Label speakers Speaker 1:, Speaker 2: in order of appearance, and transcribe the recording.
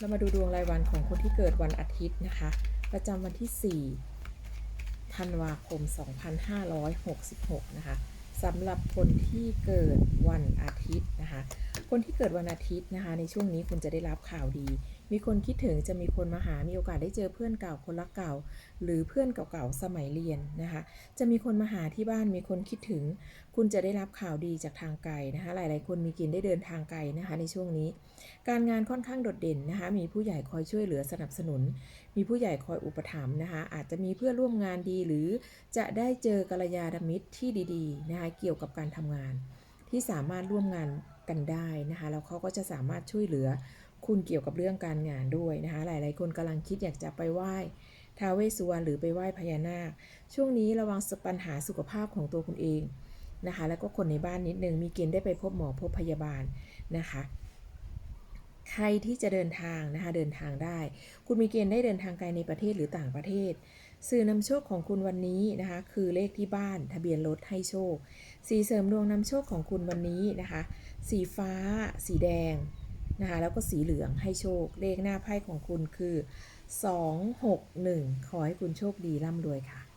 Speaker 1: เรามาดูดวงรายวันของคนที่เกิดวันอาทิตย์นะคะ ประจำวันที่ 4 ธันวาคม 2566 นะคะสำหรับคนที่เกิดวันอาทิตย์นะคะ คนที่เกิดวันอาทิตย์นะคะ ในช่วงนี้คุณจะได้รับข่าวดี มีคนคิดถึงจะมีคนมาหา มีโอกาสได้เจอเพื่อนเก่าคนรักเก่า หรือเพื่อนเก่าๆสมัยเรียนนะคะ จะมีคนมาหาที่บ้าน มีคนคิดถึง คุณจะได้รับข่าวดีจากทางไกลนะคะ หลายๆ คนมีกินได้เดินทางไกลนะคะ ในช่วงนี้ การงานค่อนข้างโดดเด่นนะคะ มีผู้ใหญ่คอยช่วยเหลือสนับสนุน มีผู้ใหญ่คอยอุปถัมภ์นะคะ อาจจะมีเพื่อนร่วมงานดี หรือจะได้เจอกัลยาณมิตรที่ดีๆนะคะ เกี่ยวกับการทำงาน ที่สามารถร่วมงาน กันได้นะคะแล้วเขาก็จะสามารถช่วยเหลือคุณเกี่ยวกับเรื่องการงานด้วยนะคะหลาย ๆ คนกำลังคิดอยากจะไปไหว้ท้าวเวสุวรรณหรือไปไหว้พญานาค ช่วงนี้ระวังปัญหาสุขภาพของตัวคุณเองนะคะแล้วก็คนในบ้านนิดนึงมีเกณฑ์ได้ไปพบหมอพบพยาบาลนะคะ รที่จะเดินทางนะคะเดินทางได้ คุณมีเกณฑ์ได้เดินทางไกลในประเทศหรือต่างประเทศ สื่อนำโชคของคุณวันนี้นะคะคือเลขที่บ้านทะเบียนรถให้โชค สีเสริมดวงนำโชคของคุณวันนี้นะคะ สีฟ้า สีแดงนะคะแล้วก็สีเหลืองให้โชค เลขหน้าไพ่ของคุณคือ 261 ขอให้คุณโชคดีร่ำรวยค่ะ